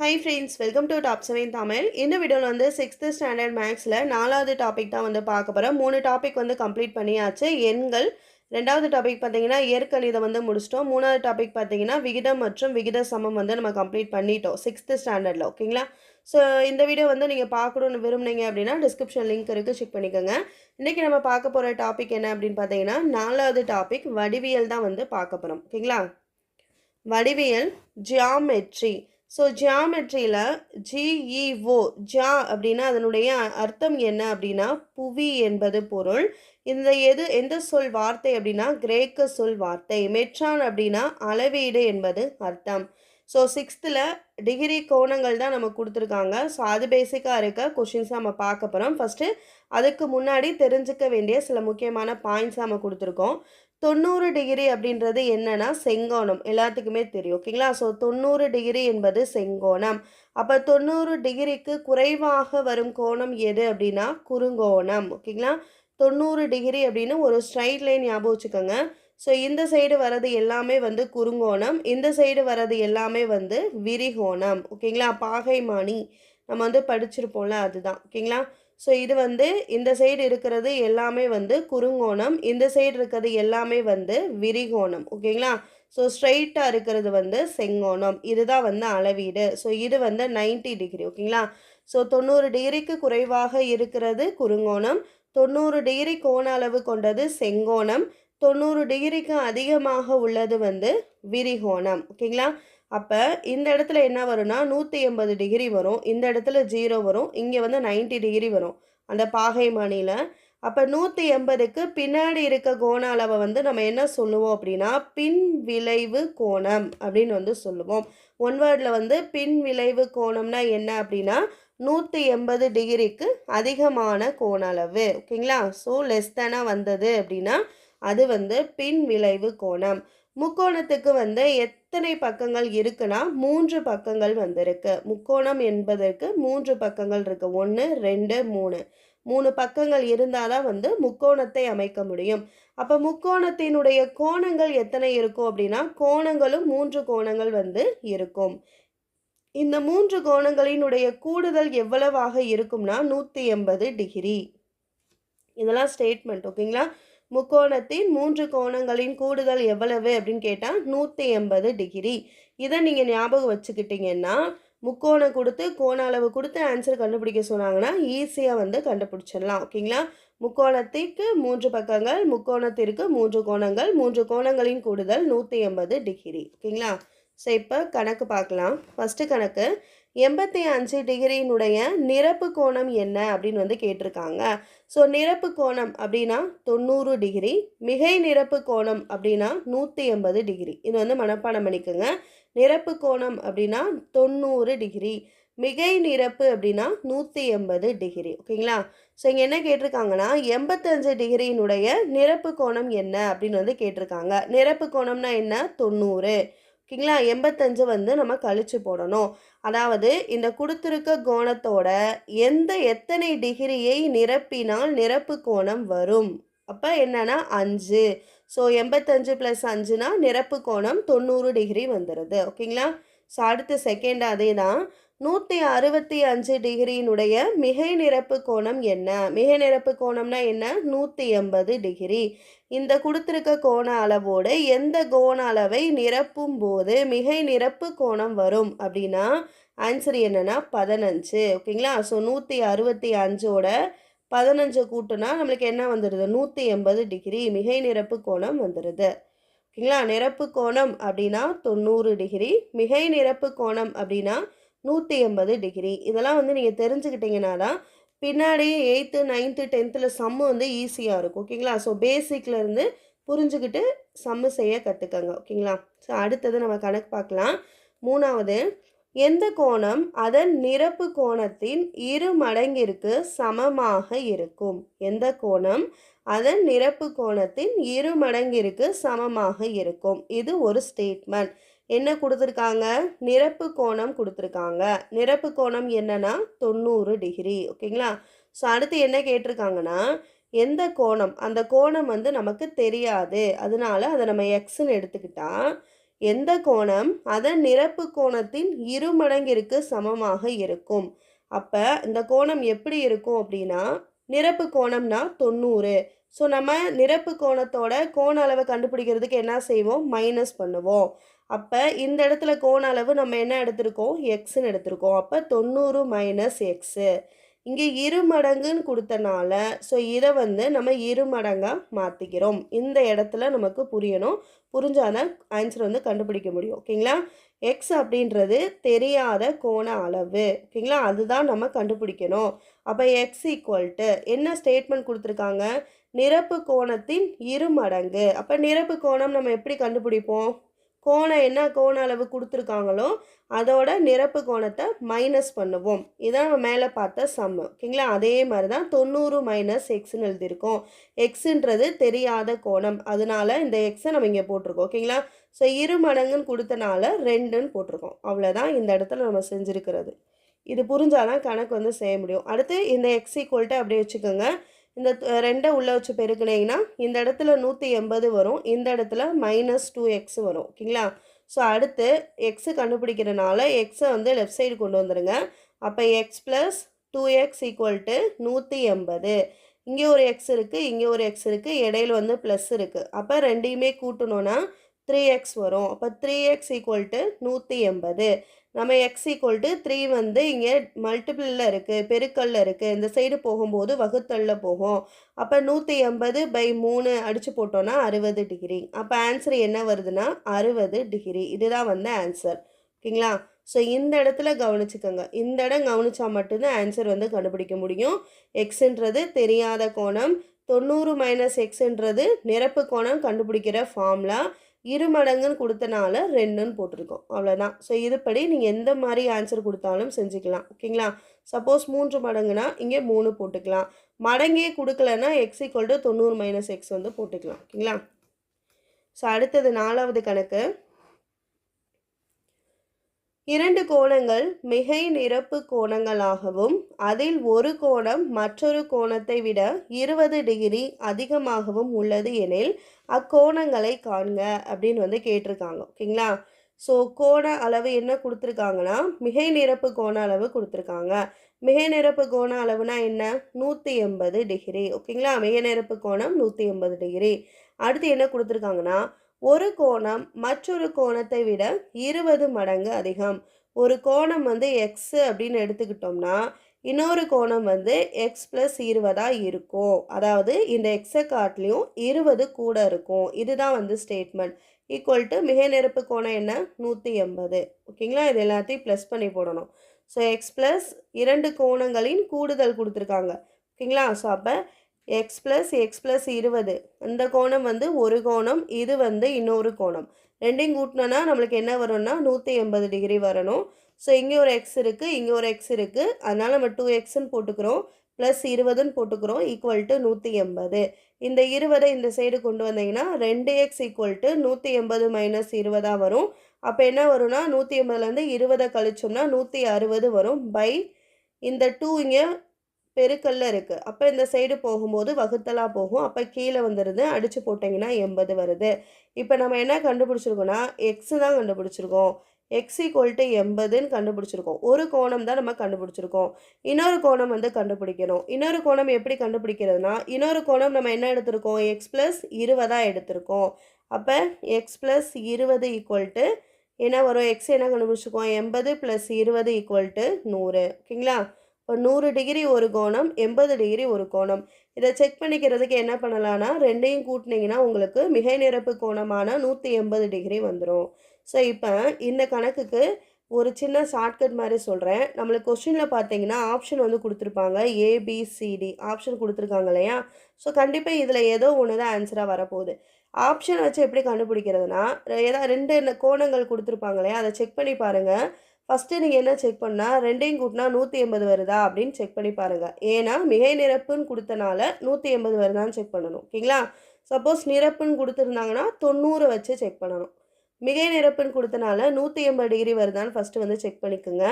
Hi friends welcome to top seven Tamil இந்த வீடியோவில் வந்து சிக்ஸ்த்து ஸ்டாண்டர்ட் மேக்ஸில் நாலாவது டாபிக் தான் வந்து பார்க்க போகிறோம் மூணு டாபிக் வந்து கம்ப்ளீட் பண்ணியாச்சு. எண்கள் ரெண்டாவது டாபிக் பார்த்தீங்கன்னா இயற்கணிதை வந்து முடிச்சிட்டோம். மூணாவது டாபிக் பார்த்தீங்கன்னா விகிதம் மற்றும் விகித சமம் வந்து நம்ம கம்ப்ளீட் பண்ணிட்டோம் சிக்ஸ்த்து ஸ்டாண்டர்டில் ஓகேங்களா ஸோ இந்த வீடியோ வந்து நீங்கள் பார்க்கணுன்னு விரும்புனீங்க அப்படின்னா டிஸ்கிரிப்ஷன் லிங்க் இருக்குது செக் பண்ணிக்கோங்க. இன்றைக்கி நம்ம பார்க்க போகிற டாபிக் என்ன அப்படின்னு பார்த்தீங்கன்னா நாலாவது டாபிக் வடிவியல் தான் வந்து பார்க்க போகிறோம் ஓகேங்களா வடிவியல் ஜியாமெட்ரி ஸோ ஜியாமெட்ரியில் ஜிஇஓ ஜா அப்படின்னா அதனுடைய அர்த்தம் என்ன அப்படின்னா புவி என்பது பொருள். இந்த எது எந்த சொல் வார்த்தை அப்படின்னா கிரேக்க சொல் வார்த்தை. மெட்ரான் அப்படின்னா அளவீடு என்பது அர்த்தம். ஸோ சிக்ஸ்த்தில் டிகிரி கோணங்கள் தான் நம்ம கொடுத்துருக்காங்க. ஸோ அது பேசிக்காக இருக்க கொஷின்ஸ் நம்ம பார்க்க போகிறோம் ஃபஸ்ட்டு அதுக்கு முன்னாடி தெரிஞ்சுக்க வேண்டிய சில முக்கியமான பாயிண்ட்ஸ் நம்ம கொடுத்துருக்கோம். தொண்ணூறு டிகிரி அப்படின்றது என்னன்னா செங்கோணம். எல்லாத்துக்குமே தெரியும். ஓகேங்களா ஸோ தொண்ணூறு டிகிரி என்பது செங்கோணம். அப்போ தொண்ணூறு டிகிரிக்கு குறைவாக வரும் கோணம் எது அப்படின்னா குறுங்கோணம். ஓகேங்களா தொண்ணூறு டிகிரி அப்படின்னு ஒரு ஸ்ட்ரைட் லைன் ஞாபகம் வச்சுக்கோங்க. ஸோ இந்த சைடு வர்றது எல்லாமே வந்து குறுங்கோணம். இந்த சைடு வர்றது எல்லாமே வந்து விரிகோணம். ஓகேங்களா பாகைமானி. நம்ம வந்து படிச்சிருப்போம்ல அதுதான். ஓகேங்களா ஸோ இது வந்து இந்த சைடு இருக்கிறது எல்லாமே வந்து குறுங்கோணம். இந்த சைடு இருக்கிறது எல்லாமே வந்து விரிகோணம். ஓகேங்களா ஸோ ஸ்ட்ரைட்டாக இருக்கிறது வந்து செங்கோணம். இதுதான் வந்து அளவீடு. ஸோ இது வந்து 90 டிகிரி ஓகேங்களா ஸோ தொண்ணூறு டிகிரிக்கு குறைவாக இருக்கிறது குறுங்கோணம். தொண்ணூறு டிகிரி கோண அளவு கொண்டது செங்கோணம். தொண்ணூறு டிகிரிக்கு அதிகமாக உள்ளது வந்து விரிகோணம். ஓகேங்களா அப்போ இந்த இடத்துல என்ன வரும்னா நூற்றி எண்பது டிகிரி வரும். இந்த இடத்துல ஜீரோ வரும். இங்கே வந்து 90 டிகிரி வரும். அந்த பாகை மணியில் அப்போ நூற்றி எண்பதுக்கு பின்னாடி இருக்க கோண அளவை வந்து நம்ம என்ன சொல்லுவோம் அப்படின்னா பின் விளைவு கோணம் அப்படின்னு வந்து சொல்லுவோம். ஒன் வேர்டில் வந்து பின் விளைவு கோணம்னா என்ன அப்படின்னா நூற்றி எண்பது டிகிரிக்கு அதிகமான கோண அளவு. ஓகேங்களா ஸோ லெஸ் தானாக வந்தது அப்படின்னா அது வந்து பின் விளைவு கோணம். முக்கோணத்துக்கு வந்து எத் எத்தனை பக்கங்கள் இருக்குன்னா மூன்று பக்கங்கள் வந்திருக்கு. முக்கோணம் என்பதற்கு மூன்று பக்கங்கள் இருக்கு. ஒன்று ரெண்டு மூணு. மூணு பக்கங்கள் இருந்தால் தான் வந்து முக்கோணத்தை அமைக்க முடியும். அப்போ முக்கோணத்தினுடைய கோணங்கள் எத்தனை இருக்கும் அப்படின்னா கோணங்களும் மூன்று கோணங்கள் வந்து இருக்கும். இந்த மூன்று கோணங்களினுடைய கூடுதல் எவ்வளவாக இருக்கும்னா நூற்றி எண்பது டிகிரி. இதெல்லாம் ஸ்டேட்மெண்ட் ஓகேங்களா முக்கோணத்தின் மூன்று கோணங்களின் கூடுதல் எவ்வளவு அப்படின்னு கேட்டால் நூற்றி எண்பது டிகிரி இதை நீங்கள் ஞாபகம் வச்சுக்கிட்டிங்கன்னா முக்கோணம் கொடுத்து கோண அளவு கொடுத்து ஆன்சர் கண்டுபிடிக்க சொன்னாங்கன்னா ஈஸியாக வந்து கண்டுபிடிச்சிடலாம். ஓகேங்களா முக்கோணத்திற்கு மூன்று பக்கங்கள் முக்கோணத்திற்கு மூன்று கோணங்கள் மூன்று கோணங்களின் கூடுதல் நூற்றி எண்பது டிகிரி ஓகேங்களா ஸோ இப்போ கணக்கு பார்க்கலாம். ஃபஸ்ட்டு கணக்கு எண்பத்தி அஞ்சு டிகிரியினுடைய நிரப்பு கோணம் என்ன அப்படின்னு வந்து கேட்டிருக்காங்க. ஸோ நிரப்பு கோணம் அப்படின்னா தொண்ணூறு டிகிரி மிகை நிரப்பு கோணம் அப்படின்னா நூற்றி எண்பது டிகிரி. இது வந்து மனப்பாடம் பண்ணிக்கோங்க. நிரப்பு கோணம் அப்படின்னா தொண்ணூறு டிகிரி மிகை நிரப்பு அப்படின்னா நூற்றி எண்பது டிகிரி. ஓகேங்களா? ஸோ இங்கே என்ன கேட்டிருக்காங்கன்னா எண்பத்தஞ்சு டிகிரியினுடைய நிரப்பு கோணம் என்ன அப்படின்னு வந்து கேட்டிருக்காங்க. நிரப்பு கோணம்னா என்ன? தொண்ணூறு. ஓகேங்களா? எண்பத்தஞ்சு வந்து நம்ம கழிச்சு போடணும். அதாவது இந்த கொடுத்துருக்க கோணத்தோட எந்த எத்தனை டிகிரியை நிரப்பினால் நிரப்பு கோணம் வரும்? அப்போ என்னென்னா அஞ்சு. ஸோ எண்பத்தஞ்சு ப்ளஸ் அஞ்சுனா நிரப்பு கோணம் தொண்ணூறு டிகிரி வந்துடுது ஓகேங்களா? ஸோ அடுத்த செகண்ட் அதே தான் நூற்றி அறுபத்தி அஞ்சு டிகிரியினுடைய மிகை நிரப்பு கோணம் என்ன? மிகை நிரப்பு கோணம்னா என்ன? நூற்றி எண்பது டிகிரி. இந்த கொடுத்துருக்க கோண அளவோடு எந்த கோண அளவை நிரப்பும் போது மிகை நிரப்பு கோணம் வரும்? அப்படின்னா ஆன்சர் என்னென்னா பதினஞ்சு. ஓகேங்களா? ஸோ நூற்றி அறுபத்தி அஞ்சோட பதினஞ்சு கூட்டுனா நம்மளுக்கு என்ன வந்துடுது நூற்றி எண்பது டிகிரி மிகை நிரப்பு கோணம் வந்துடுது ஓகேங்களா? நிரப்பு கோணம் அப்படின்னா தொண்ணூறு டிகிரி. மிகை நிரப்பு கோணம் அப்படின்னா நூற்றி எண்பது டிகிரி இதெல்லாம் வந்து நீங்கள் தெரிஞ்சுக்கிட்டீங்கன்னா தான் பின்னாடி எயித்து நைன்த்து டென்த்தில் சம்மு வந்து ஈஸியாக இருக்கும். ஓகேங்களா ஸோ பேசிக்லேருந்து புரிஞ்சுக்கிட்டு சம்மு செய்ய கற்றுக்கங்க ஓகேங்களா ஸோ அடுத்தது நம்ம கணக்கு பார்க்கலாம். மூணாவது எந்த கோணம் அதன் நிரப்பு கோணத்தின் இரு மடங்கிற்கு சமமாக இருக்கும்? எந்த கோணம் அதன் நிரப்பு கோணத்தின் இரு மடங்கிற்கு சமமாக இருக்கும்? இது ஒரு ஸ்டேட்மெண்ட் என்ன கொடுத்துருக்காங்க? நிரப்பு கோணம் கொடுத்துருக்காங்க. நிரப்பு கோணம் என்னன்னா தொண்ணூறு டிகிரி. ஓகேங்களா? ஸோ அடுத்து என்ன கேட்டிருக்காங்கன்னா எந்த கோணம்? அந்த கோணம் வந்து நமக்கு தெரியாது. அதனால அதை நம்ம எக்ஸ்ன்னு எடுத்துக்கிட்டால் எந்த கோணம்? அதன் நிரப்பு கோணத்தின் இரு மடங்கிற்கு சமமாக இருக்கும். அப்போ இந்த கோணம் எப்படி இருக்கும் அப்படின்னா நிரப்பு கோணம்னா தொண்ணூறு. ஸோ நம்ம நிரப்பு கோணத்தோட கோண அளவை கண்டுபிடிக்கிறதுக்கு என்ன செய்வோம்? மைனஸ் பண்ணுவோம். அப்போ இந்த இடத்துல கோண அளவு நம்ம என்ன எடுத்திருக்கோம்? எக்ஸ்ன்னு எடுத்திருக்கோம். அப்போ தொண்ணூறு மைனஸ் எக்ஸு இங்கே இரு மடங்குன்னு கொடுத்தனால ஸோ இதை வந்து நம்ம இரு மடங்காக மாற்றிக்கிறோம் இந்த இடத்துல நமக்கு புரியணும். புரிஞ்சாதான் ஆன்சர் வந்து கண்டுபிடிக்க முடியும். ஓகேங்களா எக்ஸ் அப்படின்றது தெரியாத கோண அளவு. ஓகேங்களா அதுதான் நம்ம கண்டுபிடிக்கணும். அப்போ எக்ஸ் ஈக்குவல்ட்டு என்ன ஸ்டேட்மெண்ட் கொடுத்துருக்காங்க? நிரப்பு கோணத்தின் இரு மடங்கு. அப்போ நிரப்பு கோணம் நம்ம எப்படி கண்டுபிடிப்போம்? கோணம் என்ன கோண அளவு கொடுத்துருக்காங்களோ அதோட நிரப்பு கோணத்தை மைனஸ் பண்ணுவோம். இதான் நம்ம மேலே பார்த்த சம்மு ஓகேங்களா? அதே மாதிரி தான் தொண்ணூறு மைனஸ் எக்ஸ்ன்னு எழுதியிருக்கோம். எக்ஸுன்றது தெரியாத கோணம். அதனால இந்த எக்ஸை நம்ம இங்கே போட்டிருக்கோம். ஓகேங்களா? ஸோ இரு மடங்குன்னு கொடுத்தனால ரெண்டுன்னு போட்டிருக்கோம். அவ்வளோதான் இந்த இடத்துல நம்ம செஞ்சுருக்கிறது. இது புரிஞ்சாதான் கணக்கு வந்து செய்ய முடியும். அடுத்து இந்த எக்ஸ் ஈக்குவல்ட்டு அப்படியே வச்சுக்கோங்க. இந்த ரெண்டை உள்ளே வச்சு பெருக்கினீங்கன்னா இந்த இடத்துல நூற்றி எண்பது வரும் இந்த இடத்துல மைனஸ் டூ எக்ஸ் வரும் ஓகேங்களா? ஸோ அடுத்து எக்ஸு கண்டுபிடிக்கிறனால எக்ஸை வந்து லெஃப்ட் சைடு கொண்டு வந்துடுங்க அப்போ x plus two x equal to நூற்றி எண்பது. இங்கே ஒரு எக்ஸ் இருக்குது இங்கே ஒரு எக்ஸ் இருக்குது இடையில வந்து ப்ளஸ் இருக்குது அப்போ ரெண்டையுமே கூட்டணுன்னா த்ரீ எக்ஸ் வரும். அப்போ த்ரீ எக்ஸ் ஈக்குவல் டு நூற்றி எண்பது. நம்ம எக்ஸ் ஈக்குவல் டு த்ரீ வந்து இங்கே மல்டிபிளில் இருக்குது பெருக்கல்ல இருக்குது இந்த சைடு போகும்போது வகுத்தல்ல போகும். அப்போ நூற்றி எண்பது பை மூணு அடித்து போட்டோன்னா அறுபது டிகிரி அப்போ ஆன்சர் என்ன வருதுன்னா அறுபது டிகிரி இதுதான் வந்து ஆன்சர் ஓகேங்களா? ஸோ இந்த இடத்துல கவனிச்சுக்கோங்க. இந்த இடம் கவனித்தா மட்டும்தான் ஆன்சர் வந்து கண்டுபிடிக்க முடியும். எக்ஸுன்றது தெரியாத கோணம். தொண்ணூறு மைனஸ் எக்ஸுன்றது நிரப்பு கோணம் கண்டுபிடிக்கிற ஃபார்முலா இரு மடங்குன்னு கொடுத்தனால ரெண்டுன்னு போட்டிருக்கோம். அவ்வளோதான் ஸோ இதுபடி நீங்கள் எந்த மாதிரி ஆன்சர் கொடுத்தாலும் செஞ்சுக்கலாம். ஓகேங்களா? சப்போஸ் மூன்று மடங்குனா இங்கே மூணு போட்டுக்கலாம். மடங்கே கொடுக்கலன்னா எக்ஸ் ஈக்குவல் டு தொண்ணூறு மைனஸ் எக்ஸ் வந்து போட்டுக்கலாம். ஓகேங்களா? ஸோ அடுத்தது நாலாவது கணக்கு. இரண்டு கோணங்கள் மிகை நிரப்பு கோணங்களாகவும் அதில் ஒரு கோணம் மற்றொரு கோணத்தை விட இருபது டிகிரி அதிகமாகவும் உள்ளது எனில் அக்கோணங்களை காண்க அப்படின்னு வந்து கேட்டிருக்காங்க ஓகேங்களா? ஸோ கோண அளவு என்ன கொடுத்துருக்காங்கன்னா மிகை நிரப்பு கோண அளவு கொடுத்துருக்காங்க. மிகை நிரப்பு கோண அளவுனா என்ன? நூற்றி எண்பது டிகிரி ஓகேங்களா? மிகை நிரப்பு கோணம் நூற்றி எண்பது டிகிரி. அடுத்து என்ன கொடுத்துருக்காங்கன்னா ஒரு கோணம் மற்றொரு கோணத்தை விட இருபது மடங்கு அதிகம். ஒரு கோணம் வந்து எக்ஸ் அப்படின்னு எடுத்துக்கிட்டோம்னா இன்னொரு கோணம் வந்து எக்ஸ் ப்ளஸ் இருபதாக இருக்கும். அதாவது இந்த எக்ஸை காட்டிலையும் இருபது கூட இருக்கும். இதுதான் வந்து ஸ்டேட்மெண்ட் ஈக்குவல் டு மிக நிரப்பு கோணம் என்ன? நூற்றி எண்பது. ஓகேங்களா இது எல்லாத்தையும் ப்ளஸ் பண்ணி போடணும். ஸோ எக்ஸ் ப்ளஸ் இரண்டு கோணங்களின் கூடுதல் கொடுத்துருக்காங்க. ஓகேங்களா ஸோ அப்போ எக்ஸ் ப்ளஸ் எக்ஸ் ப்ளஸ் இருபது. இந்த கோணம் வந்து ஒரு கோணம் இது வந்து இன்னொரு கோணம். ரெண்டையும் கூட்டினோன்னா நம்மளுக்கு என்ன வரும்னா நூற்றி எண்பது டிகிரி வரணும். ஸோ இங்கே ஒரு எக்ஸ் இருக்குது இங்கே ஒரு எக்ஸ் இருக்குது அதனால் நம்ம டூ எக்ஸ்ன்னு போட்டுக்கிறோம் ப்ளஸ் இருபதுன்னு போட்டுக்கிறோம் ஈக்குவல் டு நூற்றி எண்பது. இந்த இருபதை இந்த சைடு கொண்டு வந்தீங்கன்னா ரெண்டு எக்ஸ் ஈக்குவல் டு நூற்றி எண்பது மைனஸ் இருபதாக வரும். அப்போ என்ன வரும்னா நூற்றி எண்பதுலேருந்து இருபதை கழிச்சோம்னா நூற்றி அறுபது வரும். பை இந்த டூ இங்கே பெருக்கல்ல இருக்குது அப்போ இந்த சைடு போகும்போது வகுத்தலாக போகும். அப்போ கீழே வந்துடுது அடித்து போட்டிங்கன்னா எண்பது வருது. இப்போ நம்ம என்ன கண்டுபிடிச்சிருக்கோம்னா எக்ஸு தான் கண்டுபிடிச்சிருக்கோம். எக்ஸ் ஈக்குவல் டு எண்பதுன்னு கண்டுபிடிச்சிருக்கோம். ஒரு கோணம் தான் நம்ம கண்டுபிடிச்சிருக்கோம். இன்னொரு கோணம் வந்து கண்டுபிடிக்கணும். இன்னொரு கோணம் எப்படி கண்டுபிடிக்கிறதுனா இன்னொரு கோணம் நம்ம என்ன எடுத்திருக்கோம்? எக்ஸ் ப்ளஸ் இருபதாக எடுத்திருக்கோம். அப்போ எக்ஸ் ப்ளஸ் இருபது ஈக்குவல் டு என்ன வரும்? எக்ஸ் என்ன கண்டுபிடிச்சிருக்கோம்? எண்பது ப்ளஸ் இருபது ஈக்குவல் டு நூறு. ஓகேங்களா? இப்போ நூறு டிகிரி ஒரு கோணம் எண்பது டிகிரி ஒரு கோணம். இதை செக் பண்ணிக்கிறதுக்கு என்ன பண்ணலான்னா ரெண்டையும் கூட்டினீங்கன்னா உங்களுக்கு மிகை நிரப்பு கோணமான நூற்றி எண்பது டிகிரி வந்துடும் ஸோ இப்போ இந்த கணக்குக்கு ஒரு சின்ன ஷார்ட்கட் மாதிரி சொல்கிறேன் நம்மளுக்கு கொஸ்டினில் பார்த்தீங்கன்னா ஆப்ஷன் வந்து கொடுத்துருப்பாங்க ஏபிசிடி ஆப்ஷன் கொடுத்துருக்காங்க இல்லையா? ஸோ கண்டிப்பாக இதில் ஏதோ ஒன்று தான் ஆன்சராக வரப்போகுது. ஆப்ஷன் வச்சு எப்படி கண்டுபிடிக்கிறதுனா ஏதாவது ரெண்டு கோணங்கள் கொடுத்துருப்பாங்க இல்லையா? அதை செக் பண்ணி பாருங்கள் ஃபஸ்ட்டு நீங்கள் என்ன செக் பண்ணால் ரெண்டையும் கூட்டினா நூற்றி எண்பது வருதா? அப்படின்னு செக் பண்ணி பாருங்கள் ஏன்னா மிகை நிரப்புன்னு கொடுத்தனால நூற்றி எண்பது வருதான்னு செக் பண்ணணும். ஓகேங்களா? சப்போஸ் நிரப்புன்னு கொடுத்துருந்தாங்கன்னா தொண்ணூறு வச்சு செக் பண்ணணும். மிகை நிரப்புன்னு கொடுத்தனால நூற்றி எண்பது டிகிரி வருதான்னு ஃபஸ்ட்டு வந்து செக் பண்ணிக்கோங்க.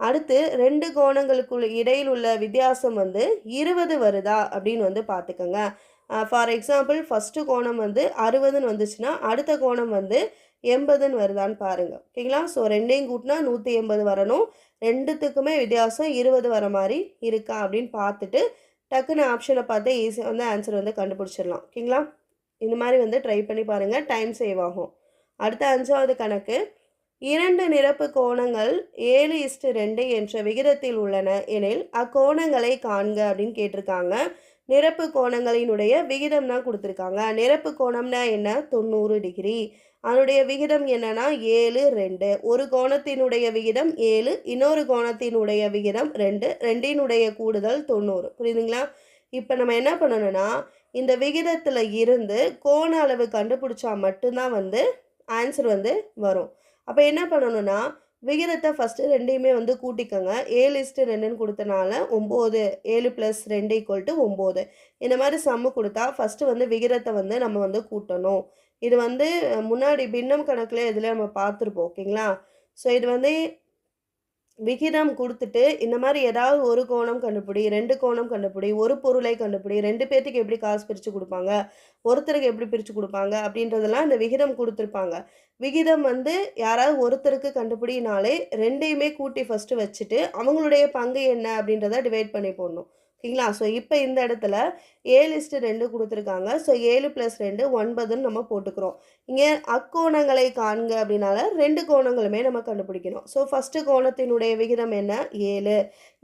அடுத்து ரெண்டு கோணங்களுக்குள்ள இடையில் உள்ள வித்தியாசம் வந்து இருபது வருதா? அப்படின்னு வந்து பார்த்துக்கோங்க. ஃபார் எக்ஸாம்பிள் ஃபஸ்ட்டு கோணம் வந்து அறுபதுன்னு வந்துச்சுன்னா அடுத்த கோணம் வந்து எண்பதுன்னு வருதான்னு பாருங்கள் ஓகேங்களா? ஸோ ரெண்டையும் கூட்டினா நூற்றி எண்பது வரணும். ரெண்டுத்துக்குமே வித்தியாசம் இருபது வர மாதிரி இருக்கா அப்படின்னு பார்த்துட்டு டக்குன்னு ஆப்ஷனை பார்த்து ஈஸியாக வந்து ஆன்சர் வந்து கண்டுபிடிச்சிடலாம். ஓகேங்களா? இந்த மாதிரி வந்து ட்ரை பண்ணி பாருங்கள் டைம் சேவ் ஆகும். அடுத்த அஞ்சாவது கணக்கு. இரண்டு நிரப்பு கோணங்கள் ஏழு இஸ்டு ரெண்டு என்ற விகிதத்தில் உள்ளன எனில் அக்கோணங்களை காண்க அப்படின்னு கேட்டிருக்காங்க. நிரப்பு கோணங்களினுடைய விகிதம் தான் கொடுத்துருக்காங்க. நிரப்பு கோணம்னா என்ன? தொண்ணூறு டிகிரி. அதனுடைய விகிதம் என்னன்னா ஏழு ரெண்டு. ஒரு கோணத்தினுடைய விகிதம் ஏழு இன்னொரு கோணத்தினுடைய விகிதம் ரெண்டு. ரெண்டினுடைய கூடுதல் தொண்ணூறு. புரியுதுங்களா? இப்போ நம்ம என்ன பண்ணணும்னா இந்த விகிதத்தில் இருந்து கோண அளவு கண்டுபிடிச்சா மட்டும்தான் வந்து ஆன்சர் வந்து வரும். அப்போ என்ன பண்ணணும்னா விகிதத்தை ஃபஸ்ட்டு ரெண்டையுமே வந்து கூட்டிக்கோங்க. ஏழு இஸ்ட்டு ரெண்டுன்னு கொடுத்தனால ஒம்பது. ஏழு ப்ளஸ் ரெண்டு ஈக்குவல் டு ஒம்பது. இந்த மாதிரி சம்மு கொடுத்தா ஃபஸ்ட்டு வந்து விகிதத்தை வந்து நம்ம வந்து கூட்டணும். இது வந்து முன்னாடி பின்னம் கணக்கில் இதில் நம்ம பார்த்துருப்போம் ஓகேங்களா? ஸோ இது வந்து விகிதம் கொடுத்துட்டு இந்த மாதிரி ஏதாவது ஒரு கோணம் கண்டுபிடி ரெண்டு கோணம் கண்டுபிடி ஒரு பொருளை கண்டுபிடி ரெண்டு பேர்த்துக்கு எப்படி காசு பிரித்து கொடுப்பாங்க ஒருத்தருக்கு எப்படி பிரித்து கொடுப்பாங்க அப்படின்றதெல்லாம் இந்த விகிதம் கொடுத்துருப்பாங்க. விகிதம் வந்து யாராவது ஒருத்தருக்கு கண்டுபிடினாலே ரெண்டையுமே கூட்டி ஃபஸ்ட்டு வச்சுட்டு அவங்களுடைய பங்கு என்ன அப்படின்றத டிவைட் பண்ணி போடணும். ஓகேங்களா? ஸோ இப்போ இந்த இடத்துல ஏழு இஸ்ட்டு ரெண்டு கொடுத்துருக்காங்க. ஸோ ஏழு ப்ளஸ் ரெண்டு ஒன்பதுன்னு நம்ம போட்டுக்கிறோம். இங்கே அக்கோணங்களை காண்க அப்படின்னால ரெண்டு கோணங்களுமே நம்ம கண்டுபிடிக்கணும். ஸோ ஃபஸ்ட்டு கோணத்தினுடைய விகிதம் என்ன? ஏழு.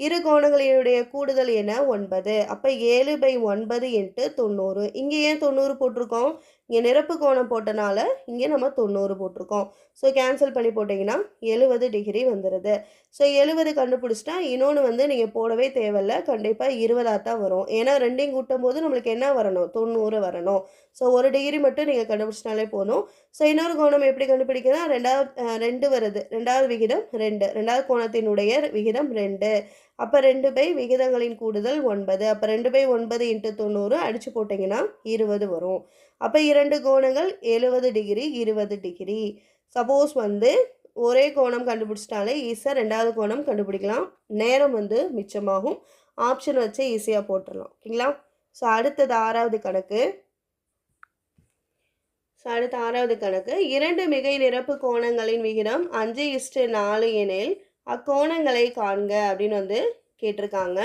இரு கோணங்களினுடைய கூடுதல் என்ன ஒன்பது. அப்போ ஏழு பை ஒன்பது இன்ட்டு தொண்ணூறு. இங்கே ஏன் தொண்ணூறு போட்டிருக்கோம்? இங்கே நிரப்பு கோணம் போட்டனால இங்கே நம்ம தொண்ணூறு போட்டிருக்கோம். ஸோ கேன்சல் பண்ணி போட்டிங்கன்னா எழுபது டிகிரி வந்துடுது ஸோ எழுபது கண்டுபிடிச்சிட்டா இன்னொன்று வந்து நீங்கள் போடவே தேவையில்ல. கண்டிப்பாக இருபதாக தான் வரும். ஏன்னா ரெண்டையும் கூட்டும் போது நம்மளுக்கு என்ன வரணும்? தொண்ணூறு வரணும். ஸோ ஒரு டிகிரி மட்டும் நீங்கள் கண்டுபிடிச்சினாலே போதும். ஸோ இன்னொரு கோணம் எப்படி கண்டுபிடிக்கிறதா ரெண்டாவது ரெண்டு வருது. ரெண்டாவது விகிதம் ரெண்டு. ரெண்டாவது கோணத்தினுடைய விகிதம் ரெண்டு. அப்போ ரெண்டு பை விகிதங்களின் கூடுதல் ஒன்பது. அப்போ ரெண்டு பை ஒன்பது இன்ட்டு தொண்ணூறு அடித்து போட்டிங்கன்னா இருபது வரும். அப்போ இரண்டு கோணங்கள் எழுபது டிகிரி இருபது டிகிரி சப்போஸ் வந்து ஒரே கோணம் கண்டுபிடிச்சிட்டாலே ஈஸியாக ரெண்டாவது கோணம் கண்டுபிடிக்கலாம். நேரம் வந்து மிச்சமாகும். ஆப்ஷன் வச்சு ஈஸியாக போட்டுடலாம். ஓகேங்களா? ஸோ அடுத்தது ஆறாவது கணக்கு. அடுத்த ஆறாவது கணக்கு. இரண்டு மிகை நிரப்பு கோணங்களின் விகிதம் அஞ்சு இஷ்டு நாலு எனில் அக்கோணங்களை காண்க அப்படின்னு வந்து கேட்டிருக்காங்க.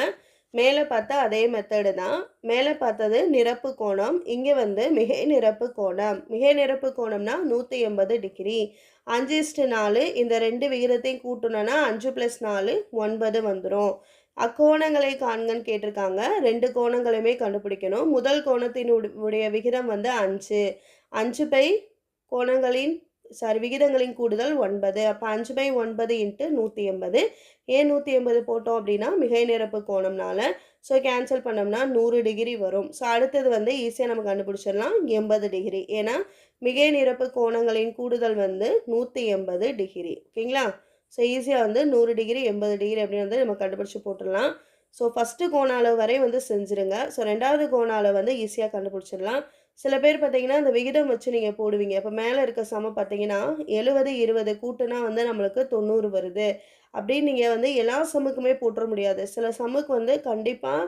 மேலே பார்த்தா அதே மெத்தடு தான். மேலே பார்த்தது நிரப்பு கோணம் இங்கே வந்து மிகை நிரப்பு கோணம். மிகை நிரப்பு கோணம்னா நூற்றி எண்பது டிகிரி. அஞ்சு இஸ்டு நாலு இந்த ரெண்டு விகிதத்தையும் கூட்டணும்னா அஞ்சு ப்ளஸ் நாலு ஒன்பது வந்துடும் அக்கோணங்களை காண்கன்னு கேட்டிருக்காங்க. ரெண்டு கோணங்களையுமே கண்டுபிடிக்கணும். முதல் கோணத்தினுடைய விகிதம் வந்து அஞ்சு. அஞ்சு பை கோணங்களின் சாரி விகிதங்களின் கூடுதல் ஒன்பது. அப்போ அஞ்சு பை ஒன்பது இன்ட்டு நூற்றி எண்பது. ஏன் நூற்றி எண்பது போட்டோம் அப்படின்னா மிகை நிரப்பு கோணம்னால. ஸோ கேன்சல் பண்ணோம்னா நூறு டிகிரி வரும். ஸோ அடுத்தது வந்து ஈஸியாக நம்ம கண்டுபிடிச்சிடலாம். எண்பது டிகிரி. ஏன்னா மிகை நிரப்பு கோணங்களின் கூடுதல் வந்து நூற்றி எண்பது டிகிரி. ஓகேங்களா? ஸோ ஈஸியாக வந்து நூறு டிகிரி எண்பது டிகிரி அப்படின்னு வந்து நம்ம கண்டுபிடிச்சி போட்டுடலாம். ஸோ ஃபஸ்ட்டு கோண அளவு வரை வந்து செஞ்சுருங்க. ஸோ ரெண்டாவது கோண அளவு வந்து ஈஸியாக கண்டுபிடிச்சிடலாம். சில பேர் பார்த்தீங்கன்னா அந்த விகிதம் வச்சு நீங்கள் போடுவீங்க. இப்போ மேலே இருக்க சம பார்த்தீங்கன்னா எழுபது இருபது கூட்டுனா வந்து நம்மளுக்கு தொண்ணூறு வருது. அப்படின்னு நீங்கள் வந்து எல்லா சம்முக்குமே போட்டுற முடியாது. சில சமுக்கு வந்து கண்டிப்பாக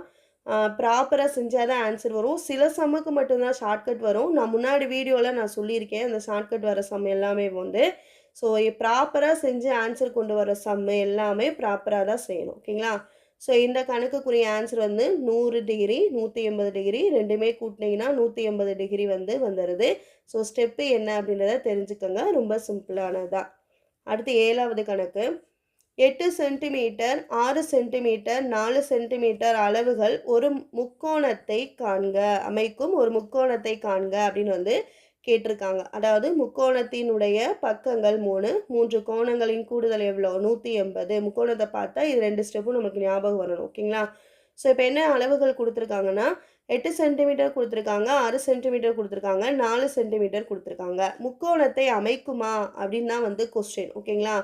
ப்ராப்பராக செஞ்சால் தான் ஆன்சர் வரும். சில சமுக்கு மட்டும்தான் ஷார்ட்கட் வரும். நான் முன்னாடி வீடியோவில் நான் சொல்லியிருக்கேன். அந்த ஷார்ட்கட் வர சம் எல்லாமே வந்து ஸோ ப்ராப்பராக செஞ்சு ஆன்சர் கொண்டு வர சம் எல்லாமே ப்ராப்பராக தான் செய்யணும். ஓகேங்களா? ஸோ இந்த கணக்குக்குரிய ஆன்சர் வந்து நூறு டிகிரி நூற்றி எண்பது டிகிரி ரெண்டுமே கூட்டினீங்கன்னா நூற்றி எண்பது டிகிரி வந்து வந்துடுது ஸோ ஸ்டெப்பு என்ன அப்படின்றத தெரிஞ்சுக்கோங்க. ரொம்ப சிம்பிளானதுதான் அடுத்து ஏழாவது கணக்கு. எட்டு சென்டிமீட்டர் ஆறு சென்டிமீட்டர் நாலு சென்டிமீட்டர் அளவுகள் ஒரு முக்கோணத்தை காண்க. அமைக்கும் ஒரு முக்கோணத்தை காண்க அப்படின்னு வந்து கேட்டிருக்காங்க. அதாவது முக்கோணத்தினுடைய பக்கங்கள் மூணு மூன்று கோணங்களின் கூடுதல் எவ்வளோ? நூற்றி எண்பது. முக்கோணத்தை பார்த்தா இது ரெண்டு ஸ்டெப்பும் நமக்கு ஞாபகம் வரணும் ஓகேங்களா? ஸோ இப்போ என்ன அளவுகள் கொடுத்துருக்காங்கன்னா எட்டு சென்டிமீட்டர் கொடுத்துருக்காங்க ஆறு சென்டிமீட்டர் கொடுத்துருக்காங்க நாலு சென்டிமீட்டர் கொடுத்துருக்காங்க. முக்கோணத்தை அமைக்குமா அப்படின்னு தான் வந்து கொஸ்டின் ஓகேங்களா?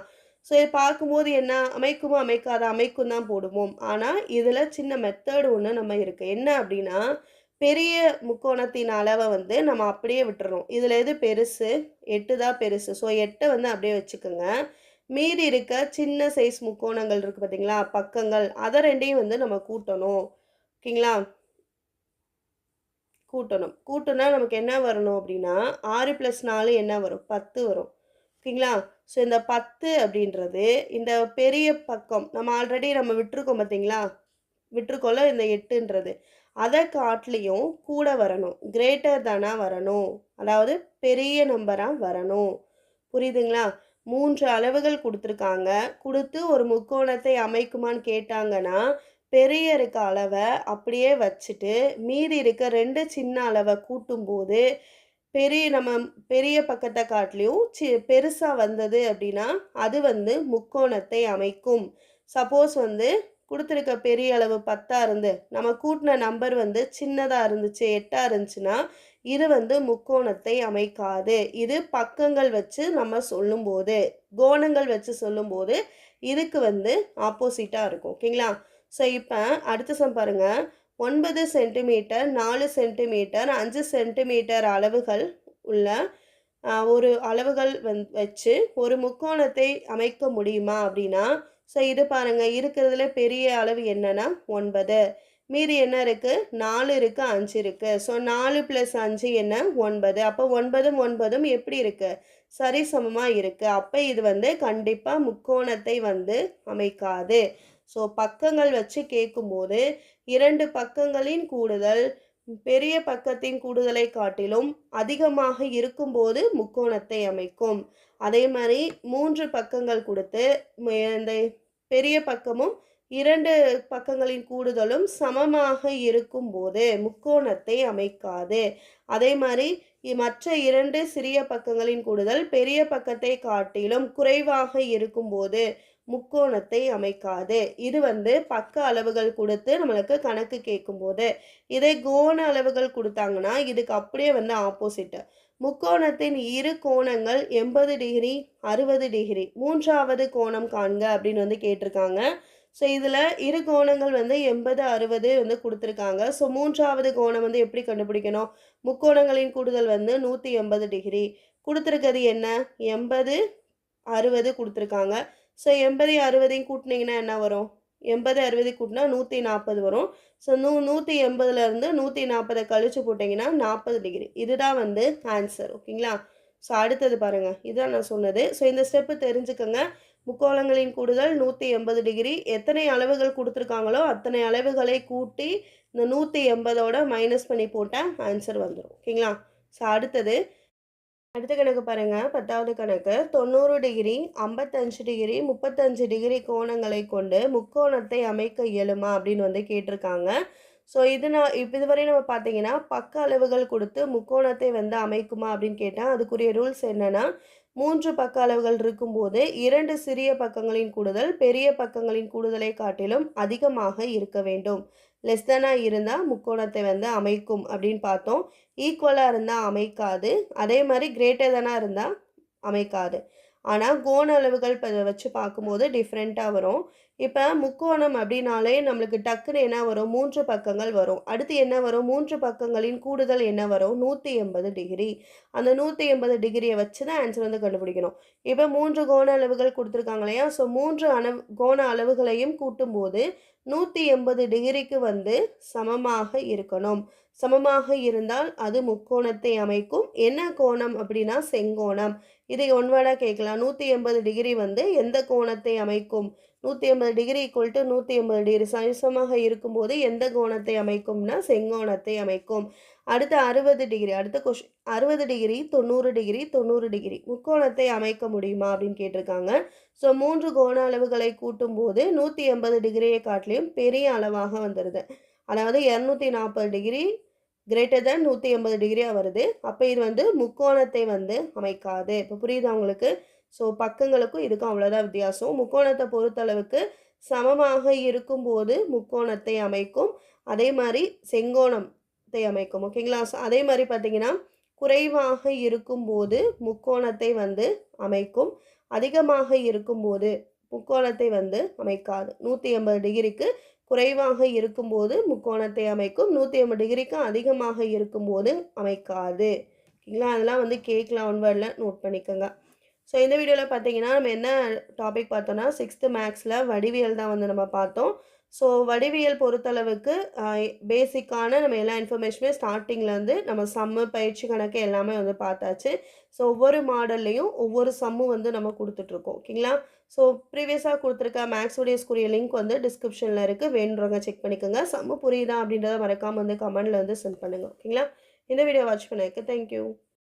ஸோ இது பார்க்கும்போது என்ன? அமைக்குமா அமைக்காத? அமைக்கும் தான் போடுவோம். ஆனால் இதில் சின்ன மெத்தடு ஒன்று நம்ம இருக்குது என்ன அப்படின்னா பெரிய முக்கோணத்தின் அளவை வந்து நம்ம அப்படியே விட்டுறோம் இதில் எது பெருசு? எட்டு தான் பெருசு. ஸோ எட்டை வந்து அப்படியே வச்சுக்கோங்க. மீதி இருக்க சின்ன சைஸ் முக்கோணங்கள் இருக்குது பார்த்தீங்களா பக்கங்கள். அதை ரெண்டையும் வந்து நம்ம கூட்டணும். ஓகேங்களா கூட்டணும். கூட்டினா நமக்கு என்ன வரணும் அப்படின்னா ஆறு ப்ளஸ் நாலு என்ன வரும்? பத்து வரும். ஓகேங்களா ஸோ இந்த பத்து அப்படின்றது இந்த பெரிய பக்கம் நம்ம ஆல்ரெடி நம்ம விட்டுருக்கோம் பார்த்தீங்களா விட்டுருக்கோம்ல இந்த எட்டுன்றது. அதை காட்டிலையும் கூட வரணும். கிரேட்டர் தானா வரணும். அதாவது பெரிய நம்பராக வரணும். புரியுதுங்களா? மூன்று அளவுகள் கொடுத்துருக்காங்க. கொடுத்து ஒரு முக்கோணத்தை அமைக்குமான்னு கேட்டாங்கன்னா பெரிய இருக்க அளவை அப்படியே வச்சுட்டு மீதி இருக்க ரெண்டு சின்ன அளவை கூட்டும்போது பெரிய நம்ம பெரிய பக்கத்தை காட்டிலையும் சி பெருசாக வந்தது அப்படின்னா அது வந்து முக்கோணத்தை அமைக்கும். சப்போஸ் வந்து கொடுத்துருக்க பெரிய அளவு பத்தாக இருந்து நம்ம கூட்டின நம்பர் வந்து சின்னதாக இருந்துச்சு எட்டாக இருந்துச்சுன்னா இது வந்து முக்கோணத்தை அமைக்காது. இது பக்கங்கள் வச்சு நம்ம சொல்லும்போது கோணங்கள் வச்சு சொல்லும்போது இதுக்கு வந்து ஆப்போசிட்டாக இருக்கும். ஓகேங்களா? ஸோ இப்போ அடுத்த சம் பாருங்கள் ஒன்பது சென்டிமீட்டர் நாலு சென்டிமீட்டர் அஞ்சு சென்டிமீட்டர் அளவுகள் உள்ள ஒரு அளவுகள் வந் வச்சு ஒரு முக்கோணத்தை அமைக்க முடியுமா அப்படின்னா ஸோ இது பாருங்கள் இருக்கிறதுல பெரிய அளவு என்னென்னா ஒன்பது. மீதி என்ன இருக்குது நாலு இருக்குது அஞ்சு இருக்குது ஸோ நாலு ப்ளஸ் அஞ்சு என்ன? ஒன்பது. அப்போ ஒன்பதும் ஒன்பதும் எப்படி இருக்குது சரிசமமாக இருக்குது அப்போ இது வந்து கண்டிப்பாக முக்கோணத்தை வந்து அமைக்காது. ஸோ பக்கங்கள் வச்சு கேட்கும்போது இரண்டு பக்கங்களின் கூடுதல் பெரிய பக்கத்தின் கூடுதலை காட்டிலும் அதிகமாக இருக்கும்போது முக்கோணத்தை அமைக்கும். அதே மாதிரி மூன்று பக்கங்கள் கொடுத்து இந்த பெரிய பக்கமும் இரண்டு பக்கங்களின் கூடுதலும் சமமாக இருக்கும்போது முக்கோணத்தை அமைக்காது. அதே மாதிரி மற்ற இரண்டு சிறிய பக்கங்களின் கூடுதல் பெரிய பக்கத்தை காட்டிலும் குறைவாக இருக்கும்போது முக்கோணத்தை அமைக்காது. இது வந்து பக்க அளவுகள் கொடுத்து நம்மளுக்கு கணக்கு கேட்கும்போது. இதே கோண அளவுகள் கொடுத்தாங்கன்னா இதுக்கு அப்படியே வந்து ஆப்போசிட்டு முக்கோணத்தின் இரு கோணங்கள் எண்பது டிகிரி அறுபது டிகிரி மூன்றாவது கோணம் காண்க அப்படின்னு வந்து கேட்டிருக்காங்க. ஸோ இதில் இரு கோணங்கள் வந்து எண்பது அறுபது வந்து கொடுத்துருக்காங்க. ஸோ மூன்றாவது கோணம் வந்து எப்படி கண்டுபிடிக்கணும்? முக்கோணங்களின் கூடுதல் வந்து நூற்றி எண்பது டிகிரி கொடுத்துருக்கிறது என்ன? எண்பது அறுபது கொடுத்துருக்காங்க. ஸோ எண்பது அறுபதையும் கூட்டினீங்கன்னா என்ன வரும்? எண்பது அறுபது கூட்டினா நூற்றி நாற்பது வரும். ஸோ நூ நூற்றி எண்பதுலேருந்து நூற்றி நாற்பதை கழிச்சு போட்டிங்கன்னா நாற்பது டிகிரி இதுதான் வந்து ஆன்சர் ஓகேங்களா? ஸோ அடுத்தது பாருங்கள் இதுதான் நான் சொன்னது. ஸோ இந்த ஸ்டெப்பு தெரிஞ்சுக்கோங்க. முக்கோணங்களின் கூடுதல் நூற்றி எண்பது டிகிரி எத்தனை அளவுகள் கொடுத்துருக்காங்களோ அத்தனை அளவுகளை கூட்டி இந்த நூற்றி எண்பதோட மைனஸ் பண்ணி போட்டால் ஆன்சர் வந்துடும் ஓகேங்களா? ஸோ அடுத்தது அடுத்த கணக்கு பாருங்கள் பத்தாவது கணக்கு. தொண்ணூறு டிகிரி ஐம்பத்தஞ்சு டிகிரி முப்பத்தஞ்சு டிகிரி கோணங்களை கொண்டு முக்கோணத்தை அமைக்க இயலுமா? அப்படின்னு வந்து கேட்டிருக்காங்க. ஸோ இது நான் இப்போ இதுவரை நம்ம பார்த்தீங்கன்னா பக்க அளவுகள் கொடுத்து முக்கோணத்தை வந்து அமைக்குமா அப்படின்னு கேட்டால் அதுக்குரிய ரூல்ஸ் என்னென்னா மூன்று பக்க அளவுகள் இருக்கும்போது இரண்டு சிறிய பக்கங்களின் கூடுதல் பெரிய பக்கங்களின் கூடுதலை காட்டிலும் அதிகமாக இருக்க வேண்டும். லெஸ் தெனாக இருந்தால் முக்கோணத்தை வந்து அமைக்கும் அப்படின்னு பார்த்தோம். ஈக்குவலாக இருந்தால் அமைக்காது. அதே மாதிரி கிரேட்டர் தானாக இருந்தால் அமைக்காது. ஆனால் கோண அளவுகள் இப்போ வச்சு பார்க்கும்போது டிஃப்ரெண்ட்டாக வரும். இப்போ முக்கோணம் அப்படின்னாலே நம்மளுக்கு டக்குன்னு என்ன வரும்? மூன்று பக்கங்கள் வரும். அடுத்து என்ன வரும்? மூன்று பக்கங்களின் கூடுதல் என்ன வரும்? நூற்றி எண்பது டிகிரி அந்த நூற்றி எண்பது டிகிரியை வச்சு தான் ஆன்சர் வந்து கண்டுபிடிக்கணும். இப்போ மூன்று கோண அளவுகள் கொடுத்துருக்காங்க இல்லையா? ஸோ மூன்று அளவு கோண அளவுகளையும் கூட்டும்போது நூற்றி எண்பது டிகிரிக்கு வந்து சமமாக இருக்கணும். சமமாக இருந்தால் அது முக்கோணத்தை அமைக்கும். என்ன கோணம் அப்படின்னா செங்கோணம். இதை ஒன்வேர்டாக கேட்கலாம். நூற்றி எண்பது டிகிரி வந்து எந்த கோணத்தை அமைக்கும்? நூற்றி எண்பது டிகிரி ஈக்குவல் டு நூற்றி எண்பது டிகிரி. சமசமாக இருக்கும்போது எந்த கோணத்தை அமைக்கும்னா செங்கோணத்தை அமைக்கும். அடுத்து அறுபது டிகிரி அடுத்த கொஷ் அறுபது டிகிரி தொண்ணூறு டிகிரி தொண்ணூறு டிகிரி முக்கோணத்தை அமைக்க முடியுமா அப்படின்னு கேட்டிருக்காங்க. ஸோ மூன்று கோண அளவுகளை கூட்டும் போது நூற்றி எண்பது டிகிரியை காட்டிலையும் பெரிய அளவாக வந்துடுது அதாவது இரநூத்தி நாற்பது டிகிரி கிரேட்டர் தென் நூற்றி எண்பது டிகிரியாக வருது. அப்போ இது வந்து முக்கோணத்தை வந்து அமைக்காது. இப்போ புரியுதா உங்களுக்கு? ஸோ பக்கங்களுக்கும் இதுக்கும் அவ்வளோதான் வித்தியாசம். முக்கோணத்தை பொறுத்தளவுக்கு சமமாக இருக்கும்போது முக்கோணத்தை அமைக்கும். அதே மாதிரி செங்கோணம் செங்கோணத்தை அமைக்கும். ஓகேங்களா ஸோ அதே மாதிரி பார்த்தீங்கன்னா குறைவாக இருக்கும்போது முக்கோணத்தை வந்து அமைக்கும். அதிகமாக இருக்கும்போது முக்கோணத்தை வந்து அமைக்காது. நூற்றி எண்பது டிகிரிக்கு குறைவாக இருக்கும்போது முக்கோணத்தை அமைக்கும். நூற்றி எண்பது டிகிரிக்கும் அதிகமாக இருக்கும்போது அமைக்காது. ஓகேங்களா அதெல்லாம் வந்து கேட்கலாம். ஒன் வேர்டில் நோட் பண்ணிக்கோங்க. ஸோ இந்த வீடியோவில் பார்த்தீங்கன்னா நம்ம என்ன டாபிக் பார்த்தோன்னா சிக்ஸ்த்து மேக்ஸில் வடிவியல் தான் வந்து நம்ம பார்த்தோம். ஸோ வடிவியல் பொறுத்தளவுக்கு பேசிக்கான நம்ம எல்லா இன்ஃபர்மேஷனுமே ஸ்டார்டிங்லேருந்து நம்ம சம்மு பயிற்சி கணக்கு எல்லாமே வந்து பார்த்தாச்சு. ஸோ ஒவ்வொரு மாடல்லையும் ஒவ்வொரு சம்மும் வந்து நம்ம கொடுத்துட்ருக்கோம். ஓகேங்களா? ஸோ ப்ரீவியஸாக கொடுத்துருக்க மேக்ஸ் ஸ்கூரிய லிங்க் வந்து டிஸ்கிரிப்ஷனில் இருக்குது வேணுறவங்க செக் பண்ணிக்கோங்க. சம்மு புரியுதா அப்படின்றத மறக்காமல் வந்து கமெண்டில் வந்து சென்ட் பண்ணுங்கள் ஓகேங்களா? இந்த வீடியோ வாட்ச் பண்ணியிருக்கு தேங்க்யூ